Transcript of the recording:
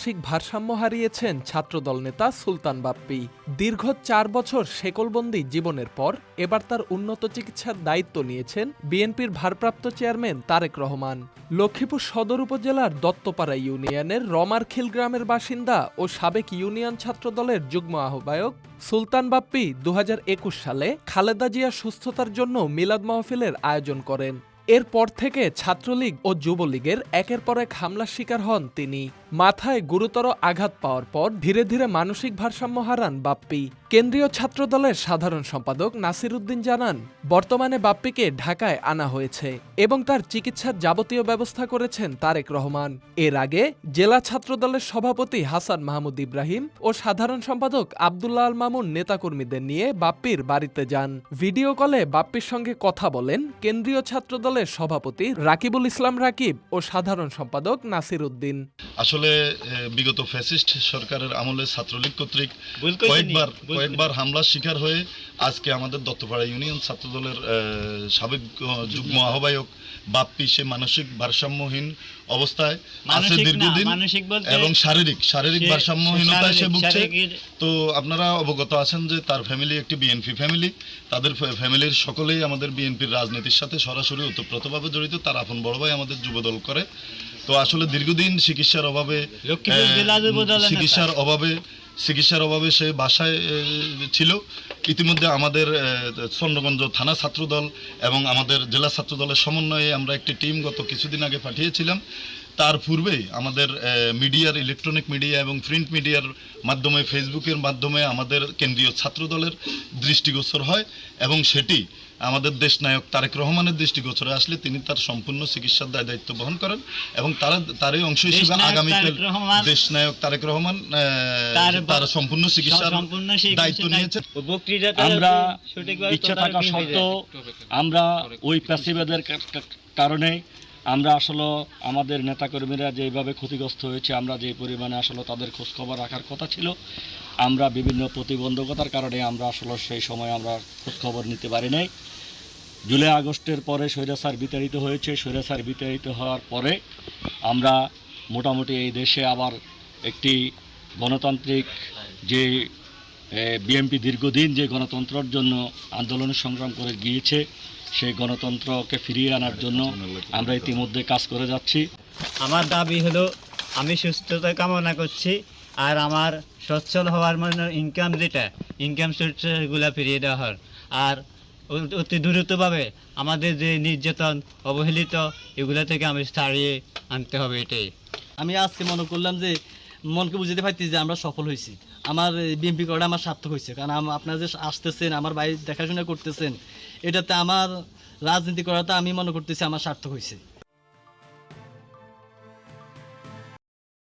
মানসিক ভারসাম্য হারিয়েছেন ছাত্রদল নেতা সুলতান বাপ্পি। দীর্ঘ চার বছর শেকলবন্দি জীবনের পর এবার তার উন্নত চিকিৎসার দায়িত্ব নিয়েছেন বিএনপির ভারপ্রাপ্ত চেয়ারম্যান তারেক রহমান। লক্ষ্মীপুর সদর উপজেলার দত্তপাড়া ইউনিয়নের রমারখিল গ্রামের বাসিন্দা ও সাবেক ইউনিয়ন ছাত্রদলের যুগ্ম আহ্বায়ক সুলতান বাপ্পি দু হাজার একুশ সালে খালেদা জিয়া সুস্থতার জন্য মিলাদ মাহফিলের আয়োজন করেন। এরপর থেকে ছাত্রলীগ ও যুবলীগের একের পর এক হামলার শিকার হন তিনি। মাথায় গুরুতর আঘাত পাওয়ার পর ধীরে ধীরে মানসিক ভারসাম্য হারান বাপ্পি। কেন্দ্রীয় ছাত্রদলের সাধারণ সম্পাদক নাসির উদ্দিন জানান, বর্তমানে বাপ্পিকে ঢাকায় আনা হয়েছে এবং তার চিকিৎসার যাবতীয় ব্যবস্থা করেছেন তারেক রহমান। এর আগে জেলা ছাত্রদলের সভাপতি হাসান মাহমুদ ইব্রাহিম ও সাধারণ সম্পাদক আবদুল্লাহ আল মামুন নেতাকর্মীদের নিয়ে বাপ্পির বাড়িতে যান। ভিডিও কলে বাপ্পির সঙ্গে কথা বলেন কেন্দ্রীয় ছাত্রদলের সভাপতি রাকিবুল ইসলাম রাকিব ও সাধারণ সম্পাদক নাসির উদ্দিন। আসলে এ, বিগত ফ্যাসিস্ট সরকারের আমলে ছাত্রলীগ কর্তৃক কয়েকবার কয়েকবার হামলার শিকার হয়ে আজকে আমাদের দত্তপাড়া ইউনিয়ন ছাত্রদলের সাবেক যুগ্ম আহ্বায়ক বাপ্পি সে মানসিক ভারসাম্যহীন অবস্থায় আছে দীর্ঘদিন এবং শারীরিক শারীরিক ভারসাম্যহীনতায় সে ভুগছে। তো আপনারা অবগত আছেন যে তার ফ্যামিলি একটি বিএনপি ফ্যামিলি। তাদের ফ্যা- ফ্যামিলির সকলেই আমাদের বিএনপির রাজনীতির সাথে সরাসরি ওতপ্রোতভাবে জড়িত। তার আপন বড় ভাই আমাদের যুবদল করে। তো আসলে দীর্ঘদিন চিকিৎসার অভাবে। চিকিৎসার অভাবে চিকিৎসার অভাবে সে বাসায় ছিল ইতিমধ্যে আমাদের চন্দ্রগঞ্জ থানা ছাত্রদল এবং আমাদের জেলা ছাত্রদলের সমন্বয়ে আমরা একটি টিম গত কিছুদিন আগে পাঠিয়েছিলাম তার পূর্বেই আমাদের মিডিয়ার ইলেকট্রনিক মিডিয়া এবং প্রিন্ট মিডিয়ার মাধ্যমে ফেসবুকের মাধ্যমে আমাদের কেন্দ্রীয় ছাত্রদলের দৃষ্টিগোচর হয় এবং সেটি আমাদের দেশ নায়ক তারেক রহমানের দৃষ্টিগোচরে আসলে তিনি তার সম্পূর্ণ চিকিৎসার দায় দায়িত্ব বহন করেন এবং তারা তারই অংশ হিসেবে দেশনায়ক আগামীকাল রহমান- দেশনায়ক তারেক রহমান তার সম্পূর্ণ চিকিৎসার দায়িত্ব নিয়েছে আমরা ইচ্ছা থাকা সত্ত্বেও আমরা ওই প্যাসিভেদের কারণে আমরা আসলে আমাদের নেতাকর্মীরা যেভাবে ক্ষতিগ্রস্ত হয়েছে, আমরা যে পরিমাণে আসলে তাদের খোঁজখবর রাখার কথা ছিল, আমরা বিভিন্ন প্রতিবন্ধকতার কারণে আমরা আসলে সেই সময় আমরা খোঁজখবর নিতে পারি নাই। জুলাই আগস্টের পরে স্বৈরাচার বিতাড়িত হয়েছে, স্বৈরাচার বিতাড়িত হওয়ার পরে আমরা মোটামুটি এই দেশে আবার একটি গণতান্ত্রিক যে বিএমপি দীর্ঘদিন যে গণতন্ত্রের জন্য আন্দোলন সংগ্রাম করে গিয়েছে সেই গণতন্ত্রকে ফিরিয়ে আনার জন্য আমরা ইতিমধ্যে কাজ করে যাচ্ছি। আমার দাবি হলো আমি সুস্থতা কামনা করছি আর আমার সচ্ছল হওয়ার মানে ইনকাম যেটা ইনকাম সোর্সগুলো ফিরিয়ে দেওয়া হয়। আর অতি দ্রুতভাবে আমাদের যে নির্যাতন অবহেলিত এগুলো থেকে আমি ছাড়িয়ে আনতে হবে এটাই। আমি আজকে মনে করলাম যে মনকে বুঝতে পারছি যে আমরা সফল হয়েছি আমার বিএমপি করাটা আমার সার্থক হয়েছে কারণ আপনারা যে আসতেছেন, আমার বাড়ি দেখাশোনা করতেছেন, এটাতে আমার রাজনীতি করাটা আমি মনে করতেছি আমার সার্থক হয়েছে